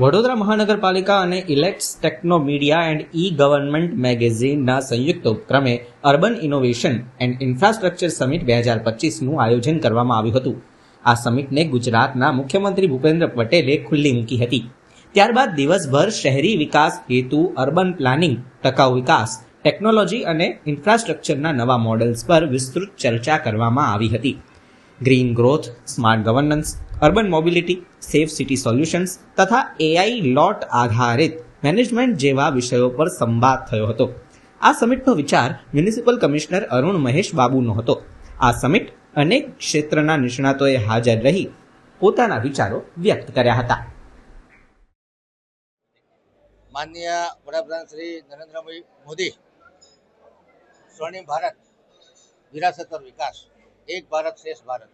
વડોદરા મહાનગરપાલિકા અને Elets techno media and e government મેગેઝિનના સંયુક્ત ઉપક્રમે urban innovation and infrastructure summit બે હજાર પચીસનું આયોજન કરવામાં આવ્યું હતું. આ સમિટને ગુજરાતના મુખ્યમંત્રી ભૂપેન્દ્ર પટેલે ખુલ્લી મૂકી હતી. ત્યારબાદ દિવસભર શહેરી વિકાસ હેતુ, અર્બન પ્લાનિંગ, ટકાઉ વિકાસ, ટેકનોલોજી અને ઇન્ફ્રાસ્ટ્રક્ચરના નવા મોડેલ્સ પર વિસ્તૃત ચર્ચા કરવામાં આવી હતી. Green growth, smart governance urban mobility safe city solutions તથા એઆઈ લોટ આધારિત મેનેજમેન્ટ જેવા વિષયો પર સંવાદ થયો હતો. આ સમિટનો વિચાર મ્યુનિસિપલ કમિશનર અરુણ મહેશ બાબુનો હતો. આ સમિટ અનેક ક્ષેત્રના નિષ્ણાતોએ હાજર રહી પોતાના વિચારો વ્યક્ત કર્યા હતા. માન્ય વડાપ્રધાન શ્રી નરેન્દ્રભાઈ મોદી, સ્વર્ણિમ ભારત વિરાસત પર વિકાસ, એક ભારત શ્રેષ્ઠ Bharat.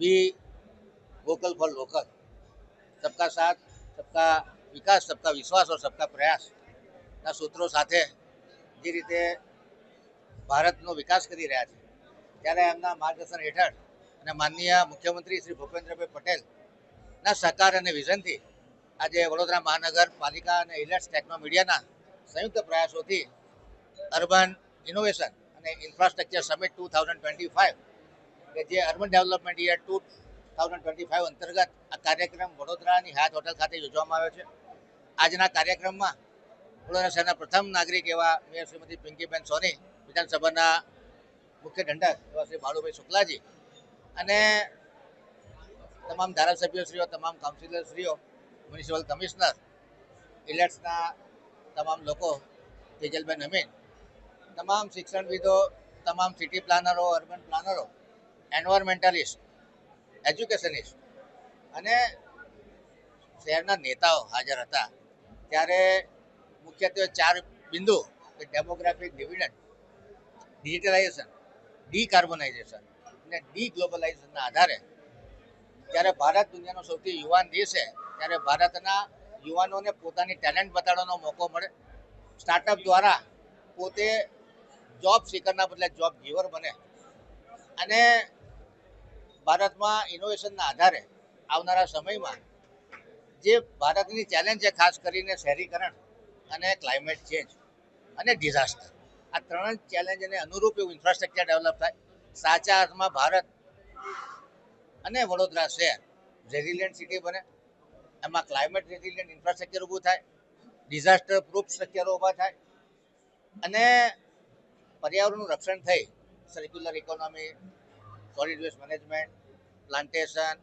Be vocal for local સબકા સાથ સબકા વિકાસ સબકા વિશ્વાસ ઓર સબકા પ્રયાસના સૂત્રો સાથે જે રીતે ભારતનો વિકાસ કરી રહ્યા છે ત્યારે એમના માર્ગદર્શન હેઠળ અને માનનીય મુખ્યમંત્રી શ્રી ભૂપેન્દ્રભાઈ પટેલના સહકાર અને વિઝનથી આજે વડોદરા મહાનગરપાલિકા અને ઇલેટ્સ ટેકનો મીડિયાના સંયુક્ત પ્રયાસોથી અર્બન ઇનોવેશન અને infrastructure summit two thousand twenty five કે જે urban development year two thousand twenty five અંતર્ગત આ કાર્યક્રમ વડોદરાની હાથ હોટલ ખાતે યોજવામાં આવ્યો છે. આજના કાર્યક્રમમાં વડોદરા શહેરના પ્રથમ નાગરિક એવા મેયર શ્રીમતી પિંકીબેન સોની, વિધાનસભાના મુખ્ય દંડક એવા શ્રી બાળુભાઈ શુક્લાજી અને તમામ ધારાસભ્યશ્રીઓ, તમામ કાઉન્સિલરશ્રીઓ, મ્યુનિસિપલ કમિશનર ઇલેટ્સના તમામ લોકો, તેજલબેન અમીન, તમામ શિક્ષણવિદો, તમામ સિટી પ્લાનરો, અર્બન પ્લાનરો, એન્વાયરમેન્ટલિસ્ટ એજ્યુકેશનિસ્ટ અને શહેરના નેતાઓ હાજર હતા ત્યારે મુખ્યત્વે ચાર બિંદુ કે ડેમોગ્રાફિક ડિવિડન્ડ ડિજિટલાઇઝેશન ડીકાર્બોનાઇઝેશન અને ડી ગ્લોબલાઇઝેશનના આધારે જ્યારે ભારત દુનિયાનો સૌથી યુવાન દેશ છે, ત્યારે ભારતના યુવાનોને પોતાની ટેલેન્ટ બતાડવાનો મોકો મળે. સ્ટાર્ટઅપ દ્વારા પોતે જોબ સિકરના બદલે જોબ ગીવર બને. અને ભારતમાં ઇનોવેશનના આધારે આવનારા સમયમાં જે ભારતની ચેલેન્જ છે, ખાસ કરીને શહેરીકરણ અને ક્લાઇમેટ ચેન્જ અને ડિઝાસ્ટર આ ત્રણ ચેલેન્જને અનુરૂપ એવું ઇન્ફ્રાસ્ટ્રક્ચર ડેવલપ થાય. સાચા અર્થમાં ભારત અને વડોદરા શહેર રેઝિલિયન્ટ સિટી બને. એમાં ક્લાઇમેટ રેઝિલિયન્ટ ઇન્ફ્રાસ્ટ્રક્ચર ઊભું થાય. ડિઝાસ્ટર પ્રૂફ સ્ટ્રક્ચરો ઊભા થાય. અને પર્યાવરણનું રક્ષણ થઈ. Circular economy solid waste management plantation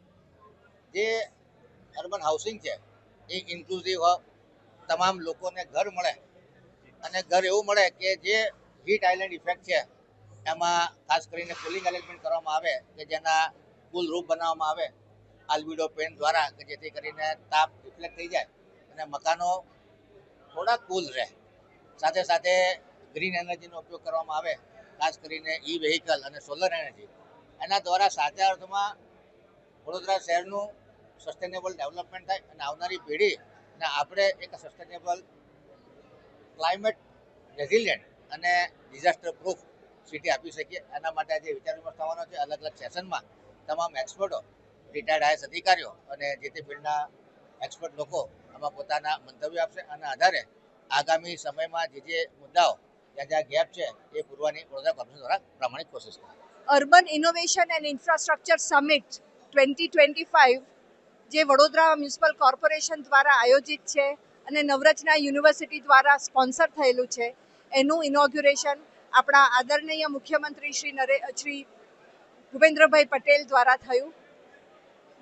જે અર્બન હાઉસિંગ છે, એ ઇન્ક્લુઝિવ હોય. તમામ લોકોને ઘર મળે અને ઘર એવું મળે કે જે હીટ આઇલેન્ડ ઇફેક્ટ છે, એમાં ખાસ કરીને કુલિંગ એરેન્જમેન્ટ કરવામાં આવે કે જેના કુલ રૂપ બનાવવામાં આવે આલ્બિડો પેન દ્વારા કે જેથી કરીને તાપ રિફ્લેક્ટ થઈ જાય અને મકાનો થોડા કુલ રહે. સાથે સાથે ગ્રીન એનર્જીનો ઉપયોગ કરવામાં આવે, ખાસ કરીને ઈ વેહિકલ અને સોલર એનર્જી એના દ્વારા સાચા અર્થમાં વડોદરા શહેરનું સસ્ટેનેબલ ડેવલપમેન્ટ થાય અને આવનારી પેઢીને આપણે એક સસ્ટેનેબલ ક્લાઇમેટ રેઝિલિયન્ટ અને ડિઝાસ્ટર પ્રૂફ સિટી આપી શકીએ. એના માટે આજે વિચાર વિમર્શ થવાનો છે. અલગ અલગ સેશનમાં તમામ એક્સપર્ટો રિટાયર્ડ આઈએસ અધિકારીઓ અને જે તે ફિલ્ડના એક્સપર્ટ લોકો આમાં પોતાના મંતવ્ય આપશે. અને આધારે આગામી સમયમાં જે જે મુદ્દાઓ, જ્યાં જ્યાં ગેપ છે, એ પૂરવાની વડોદરા કોર્પોરેશન દ્વારા પ્રામાણિક કોશિશ કરશે. Urban innovation and infrastructure summit twenty twenty five જે વડોદરા મ્યુનિસિપલ કોર્પોરેશન દ્વારા આયોજિત છે અને નવરચના યુનિવર્સિટી દ્વારા સ્પોન્સર થયેલું છે. એનું ઇનોગ્યુરેશન આપણા આદરણીય મુખ્યમંત્રી શ્રી નરે, શ્રી ભૂપેન્દ્રભાઈ પટેલ દ્વારા થયું.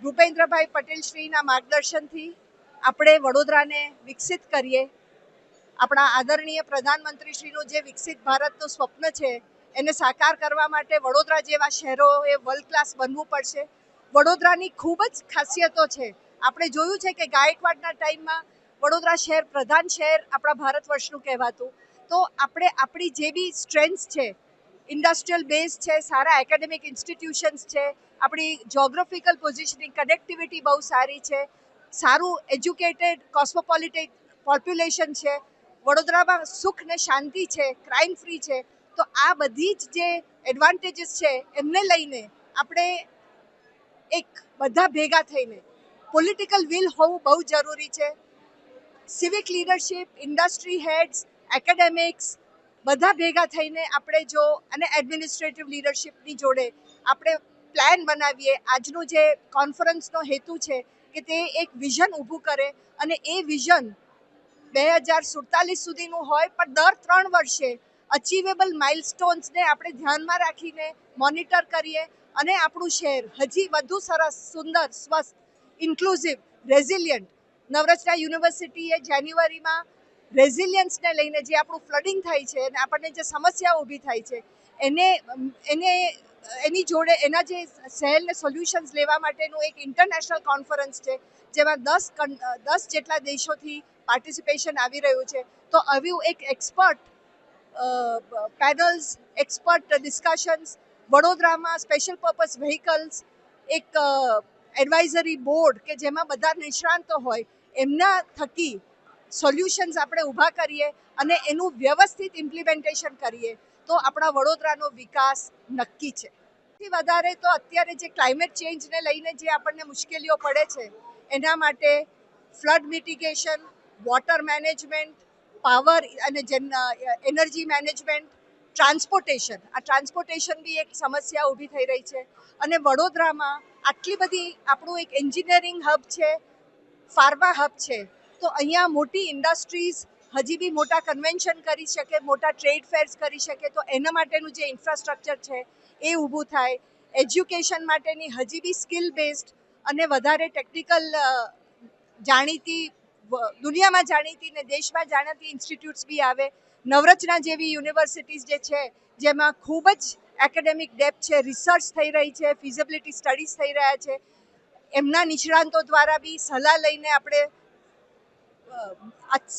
ભૂપેન્દ્રભાઈ પટેલ શ્રીના માર્ગદર્શનથી આપણે વડોદરાને વિકસિત કરીએ. આપણા આદરણીય પ્રધાનમંત્રી શ્રીનું જે વિકસિત ભારતનું સ્વપ્ન છે, એને સાકાર કરવા માટે વડોદરા જેવા શહેરોએ વર્લ્ડ ક્લાસ બનવું પડશે. વડોદરાની ખૂબ જ ખાસિયતો છે. આપણે જોયું છે કે ગાયકવાડના ટાઈમમાં વડોદરા શહેર પ્રધાન શહેર આપણા ભારત વર્ષનું કહેવાતું. તો આપણે આપણી જે બી સ્ટ્રેન્થ છે, ઇન્ડસ્ટ્રીયલ બેઝ છે, સારા એકેડેમિક ઇન્સ્ટિટ્યુશન્સ છે, આપણી જોગ્રાફિકલ પોઝિશનિંગ, કનેક્ટિવિટી બહુ સારી છે, સારું એજ્યુકેટેડ કોસ્મોપોલિટિક પોપ્યુલેશન છે, વડોદરામાં સુખ ને શાંતિ છે, ક્રાઇમ ફ્રી છે, તો આ બધી જ જે એડવાન્ટેજીસ છે, એમને લઈને આપણે એક બધા ભેગા થઈને પોલિટિકલ વિલ હોવું બહુ જરૂરી છે. Civic leadership industry heads academics બધા ભેગા થઈને આપણે જો અને એડમિનિસ્ટ્રેટિવ લીડરશિપની જોડે આપણે પ્લાન બનાવીએ. આજનું જે કોન્ફરન્સનો હેતુ છે કે તે એક વિઝન ઊભું કરે અને એ વિઝન બે હજાર સુડતાલીસ સુધીનું હોય પણ દર ત્રણ વર્ષે અચીવેબલ માઇલસ્ટોન્સને આપણે ધ્યાનમાં રાખીને મોનિટર કરીએ. અને આપણું શહેર. હજી વધુ સરસ, સુંદર, સ્વસ્થ ઇન્ક્લુઝિવ રેઝિલિયન્ટ નવરચના યુનિવર્સિટીએ જાન્યુઆરીમાં રેઝિલિયન્સને લઈને જે આપણું ફ્લડિંગ થાય છે અને આપણને જે સમસ્યા ઊભી થાય છે, એને એને, એની જોડે એના જે સહેલને સોલ્યુશન્સ લેવા માટેનું એક ઇન્ટરનેશનલ કોન્ફરન્સ છે, જેમાં દસ દસ જેટલા દેશોથી પાર્ટિસિપેશન આવી રહ્યું છે. તો આવ્યું એક એક્સપર્ટ પેનલ્સ એક્સપર્ટ ડિસ્કશન્સ વડોદરામાં સ્પેશિયલ પર્પઝ વ્હીકલ્સ એક એડવાઇઝરી બોર્ડ કે જેમાં બધા નિષ્ણાંતો હોય, એમના થકી સોલ્યુશન્સ આપણે ઊભા કરીએ અને એનું વ્યવસ્થિત ઇમ્પ્લિમેન્ટેશન કરીએ, તો આપણા વડોદરાનો વિકાસ નક્કી છે. સૌથી વધારે તો અત્યારે જે ક્લાઇમેટ ચેન્જને લઈને જે આપણને મુશ્કેલીઓ પડે છે, એના માટે flood mitigation water management power અને એનર્જી મેનેજમેન્ટ ટ્રાન્સપોર્ટેશન. આ ટ્રાન્સપોર્ટેશન બી એક સમસ્યા ઊભી થઈ રહી છે. અને વડોદરામાં આટલી બધી આપણું એક એન્જિનિયરિંગ હબ છે, ફાર્મા હબ છે, તો અહીંયા મોટી ઇન્ડસ્ટ્રીઝ હજી બી મોટા કન્વેન્શન કરી શકે, મોટા ટ્રેડ ફેર્સ કરી શકે, તો એના માટેનું જે ઇન્ફ્રાસ્ટ્રક્ચર છે એ ઊભું થાય. એજ્યુકેશન માટેની હજી બી સ્કિલ બેઝડ અને વધારે ટેકનિકલ જાણીતી દુનિયામાં જાણીતી ને દેશમાં જાણીતી ઇન્સ્ટિટ્યૂટ્સ બી આવે. નવરચના જેવી યુનિવર્સિટીઝ જે છે, જેમાં ખૂબ જ એકેડેમિક ડેપ્થ છે, રિસર્ચ થઈ રહી છે, ફિઝિબિલિટી સ્ટડીઝ થઈ રહ્યા છે. એમના નિષ્ણાંતો દ્વારા બી સલાહ લઈને આપણે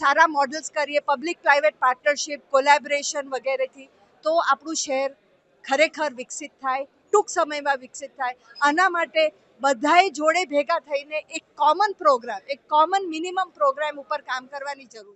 સારા મોડલ્સ કરીએ, પબ્લિક પ્રાઇવેટ પાર્ટનરશિપ, કોલેબરેશન વગેરેથી, તો આપણું શહેર ખરેખર વિકસિત થાય, ટૂંક સમયમાં વિકસિત થાય. આના માટે બધાએ જોડે ભેગા થઈને એક કોમન પ્રોગ્રામ, એક કોમન મિનિમમ પ્રોગ્રામ ઉપર કામ કરવાની જરૂર છે.